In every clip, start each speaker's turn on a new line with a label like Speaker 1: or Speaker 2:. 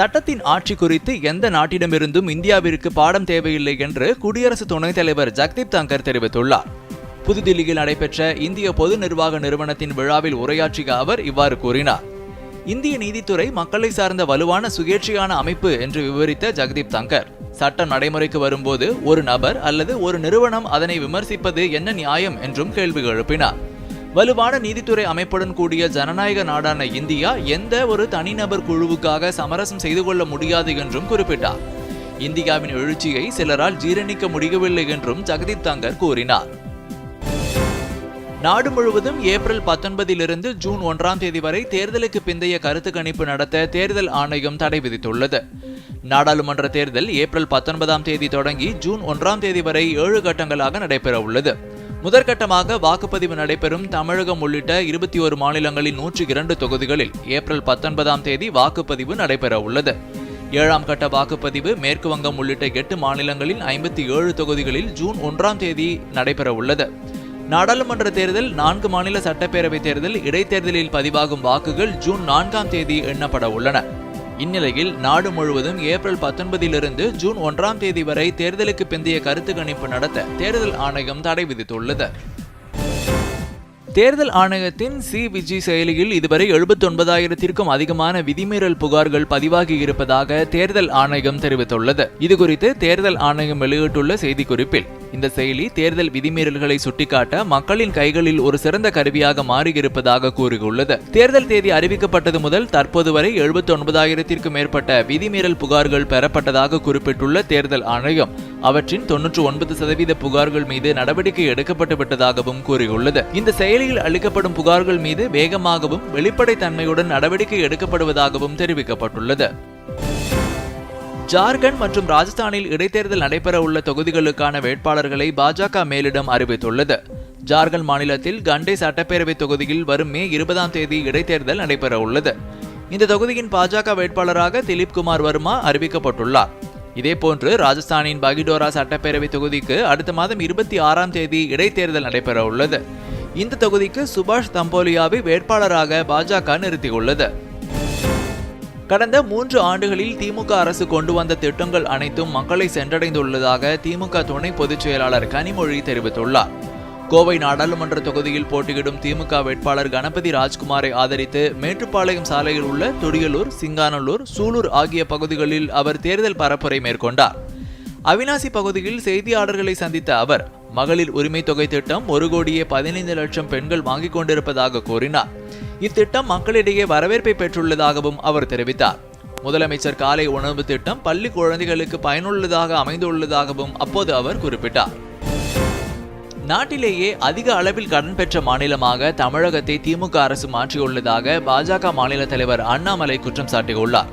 Speaker 1: சட்டத்தின் ஆட்சி குறித்து எந்த நாட்டிடமிருந்தும் இந்தியாவிற்கு பாடம் தேவையில்லை என்று குடியரசு துணைத் தலைவர் ஜக்தீப் தங்கர் தெரிவித்துள்ளார். புதுதில்லியில் நடைபெற்ற இந்திய பொது நிர்வாக நிறுவனத்தின் விழாவில் உரையாற்றிய அவர் இவ்வாறு கூறினார். இந்திய நீதித்துறை மக்களை சார்ந்த வலுவான சுயேட்சையான அமைப்பு என்று விவரித்த ஜக்தீப் தங்கர் சட்டம் நடைமுறைக்கு வரும்போது ஒரு நபர் அல்லது ஒரு நிறுவனம் அதனை விமர்சிப்பது என்ன நியாயம் என்றும் கேள்வி எழுப்பினார். வலுவான நீதித்துறை அமைப்புடன் கூடிய ஜனநாயக நாடான இந்தியா எந்த ஒரு தனிநபர் குழுவுக்காக சமரசம் செய்து கொள்ள முடியாது என்றும் குறிப்பிட்டார். இந்தியாவின் எழுச்சியை சிலரால் ஜீரணிக்க முடியவில்லை என்றும் ஜெகதீப் தங்கர் கூறினார். நாடு முழுவதும் ஏப்ரல் பத்தொன்பதிலிருந்து ஜூன் ஒன்றாம் தேதி வரை தேர்தலுக்கு பிந்தைய கருத்து கணிப்பு நடத்த தேர்தல் ஆணையம் தடை விதித்துள்ளது. நாடாளுமன்ற தேர்தல் ஏப்ரல் பத்தொன்பதாம் தேதி தொடங்கி ஜூன் ஒன்றாம் தேதி வரை ஏழு கட்டங்களாக நடைபெற உள்ளது முதற்கட்டமாக வாக்குப்பதிவு நடைபெறும் தமிழகம் உள்ளிட்ட இருபத்தி ஒரு மாநிலங்களின் நூற்றி இரண்டு தொகுதிகளில் ஏப்ரல் பத்தொன்பதாம் தேதி வாக்குப்பதிவு நடைபெற உள்ளது. ஏழாம் கட்ட வாக்குப்பதிவு மேற்கு வங்கம் உள்ளிட்ட எட்டு மாநிலங்களின் ஐம்பத்தி ஏழு தொகுதிகளில் ஜூன் ஒன்றாம் தேதி நடைபெற உள்ளது. நாடாளுமன்ற தேர்தல் நான்கு மாநில சட்டப்பேரவை தேர்தல் இடைத்தேர்தலில் பதிவாகும் வாக்குகள் ஜூன் நான்காம் தேதி எண்ணப்பட உள்ளன. இந்நிலையில் நாடு முழுவதும் ஏப்ரல் பத்தொன்பதிலிருந்து ஜூன் ஒன்றாம் தேதி வரை தேர்தலுக்கு பிந்தைய கருத்து கணிப்பு நடத்த தேர்தல் ஆணையம் தடை விதித்துள்ளது. தேர்தல் ஆணையத்தின் சி. விஜி செயலியில் இதுவரை எழுபத்தி ஒன்பதாயிரத்திற்கும் அதிகமான விதிமீறல் புகார்கள் பதிவாகி இருப்பதாக தேர்தல் ஆணையம் தெரிவித்துள்ளது. இதுகுறித்து தேர்தல் ஆணையம் வெளியிட்டுள்ள செய்திக்குறிப்பில் இந்த செயலி தேர்தல் விதிமீறல்களை சுட்டிக்காட்ட மக்களின் கைகளில் ஒரு சிறந்த கருவியாக மாறியிருப்பதாக கூறியுள்ளது. தேர்தல் தேதி அறிவிக்கப்பட்டது முதல் தற்போது வரை எழுபத்தி ஒன்பதாயிரத்திற்கும் மேற்பட்ட விதிமீறல் புகார்கள் பெறப்பட்டதாக குறிப்பிட்டுள்ள தேர்தல் ஆணையம் அவற்றின் தொன்னூற்று ஒன்பது சதவீத புகார்கள் மீது நடவடிக்கை எடுக்கப்பட்டு விட்டதாகவும் கூறியுள்ளது. இந்த செயலியில் அளிக்கப்படும் புகார்கள் மீது வேகமாகவும் வெளிப்படைத்தன்மையுடன் நடவடிக்கை எடுக்கப்படுவதாகவும் தெரிவிக்கப்பட்டுள்ளது. ஜார்க்கண்ட் மற்றும் ராஜஸ்தானில் இடைத்தேர்தல் நடைபெற உள்ள தொகுதிகளுக்கான வேட்பாளர்களை பாஜக மேலிடம் அறிவித்துள்ளது. ஜார்க்கண்ட் மாநிலத்தில் கண்டே சட்டப்பேரவை தொகுதியில் வரும் மே இருபதாம் தேதி இடைத்தேர்தல் நடைபெற உள்ளது இந்த தொகுதியின் பாஜக வேட்பாளராக திலீப் குமார் வர்மா அறிவிக்கப்பட்டுள்ளார். இதேபோன்று ராஜஸ்தானின் பகிடோரா சட்டப்பேரவை தொகுதிக்கு அடுத்த மாதம் இருபத்தி ஆறாம் தேதி இடைத்தேர்தல் நடைபெற உள்ளது இந்த தொகுதிக்கு சுபாஷ் தம்போலியாவை வேட்பாளராக பாஜக நிறுத்தியுள்ளது. கடந்த மூன்று ஆண்டுகளில் திமுக அரசு கொண்டு வந்த திட்டங்கள் அனைத்தும் மக்களை சென்றடைந்துள்ளதாக திமுக துணை பொதுச் செயலாளர் கனிமொழி தெரிவித்துள்ளார். கோவை நாடாளுமன்ற தொகுதியில் போட்டியிடும் திமுக வேட்பாளர் கணபதி ராஜ்குமாரை ஆதரித்து மேட்டுப்பாளையம் சாலையில் உள்ள துடியலூர் சிங்கானலூர் சூலூர் ஆகிய பகுதிகளில் அவர் தேர்தல் பரப்புரை மேற்கொண்டார். அவினாசி பகுதியில் செய்தியாளர்களை சந்தித்த அவர் மகளிர் உரிமை தொகை திட்டம் ஒரு கோடியே பதினைந்து லட்சம் பெண்கள் வாங்கிக் கொண்டிருப்பதாக கூறினார். இத்திட்டம் மக்களிடையே வரவேற்பை பெற்றுள்ளதாகவும் அவர் தெரிவித்தார். முதலமைச்சர் காலை உணவு திட்டம் பள்ளி குழந்தைகளுக்கு பயனுள்ளதாக அமைந்துள்ளதாகவும் அப்போது அவர் குறிப்பிட்டார். நாட்டிலேயே அதிக அளவில் கடன் பெற்ற மாநிலமாக தமிழகத்தை திமுக அரசு மாற்றியுள்ளதாக பாஜக மாநில தலைவர் அண்ணாமலை குற்றம் சாட்டியுள்ளார்.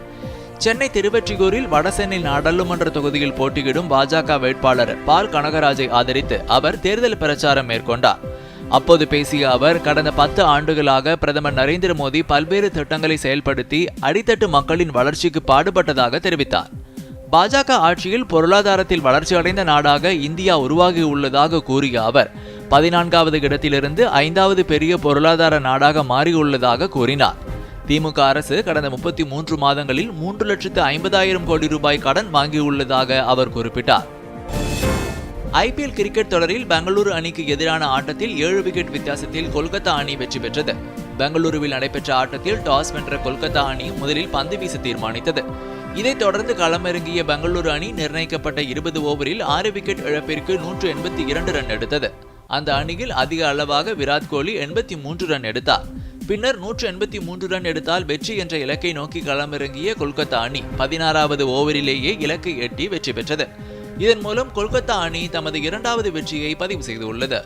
Speaker 1: சென்னை திருவெற்றியூரில் வடசென்னை நாடாளுமன்ற தொகுதியில் போட்டியிடும் பாஜக வேட்பாளர் பால் கனகராஜை ஆதரித்து அவர் தேர்தல் பிரச்சாரம் மேற்கொண்டார். அப்போது பேசிய அவர் கடந்த பத்து ஆண்டுகளாக பிரதமர் நரேந்திர மோடி பல்வேறு திட்டங்களை செயல்படுத்தி அடித்தட்டு மக்களின் வளர்ச்சிக்கு பாடுபட்டதாக தெரிவித்தார். பாஜக ஆட்சியில் பொருளாதாரத்தில் வளர்ச்சியடைந்த நாடாக இந்தியா உருவாகியுள்ளதாக கூறிய அவர் பதினான்காவது இடத்திலிருந்து ஐந்தாவது பெரிய பொருளாதார நாடாக மாறியுள்ளதாக கூறினார். திமுக அரசு கடந்த முப்பத்தி மூன்று மாதங்களில் மூன்று லட்சத்து ஐம்பதாயிரம் கோடி ரூபாய் கடன் வாங்கியுள்ளதாக அவர் குறிப்பிட்டார். ஐபிஎல் கிரிக்கெட் தொடரில் பெங்களூரு அணிக்கு எதிரான ஆட்டத்தில் ஏழு விக்கெட் வித்தியாசத்தில் கொல்கத்தா அணி வெற்றி பெற்றது. பெங்களூருவில் நடைபெற்ற ஆட்டத்தில் டாஸ் வென்ற கொல்கத்தா அணி முதலில் பந்து வீச தீர்மானித்தது. இதைத் தொடர்ந்து களமிறங்கிய பெங்களூரு அணி நிர்ணயிக்கப்பட்ட இருபது ஓவரில் ஆறு விக்கெட் இழப்பிற்கு நூற்று எண்பத்தி இரண்டு ரன் எடுத்தது. அந்த அணியில் அதிக அளவாக விராட் கோலி எண்பத்தி மூன்று ரன் எடுத்தார். பின்னர் நூற்று எண்பத்தி மூன்று ரன் எடுத்தால் வெற்றி என்ற இலக்கை நோக்கி களமிறங்கிய கொல்கத்தா அணி பதினாறாவது ஓவரிலேயே இலக்கை எட்டி வெற்றி பெற்றது. இதன் மூலம் கொல்கத்தா அணி தமது இரண்டாவது வெற்றியை பதிவு செய்துள்ளது.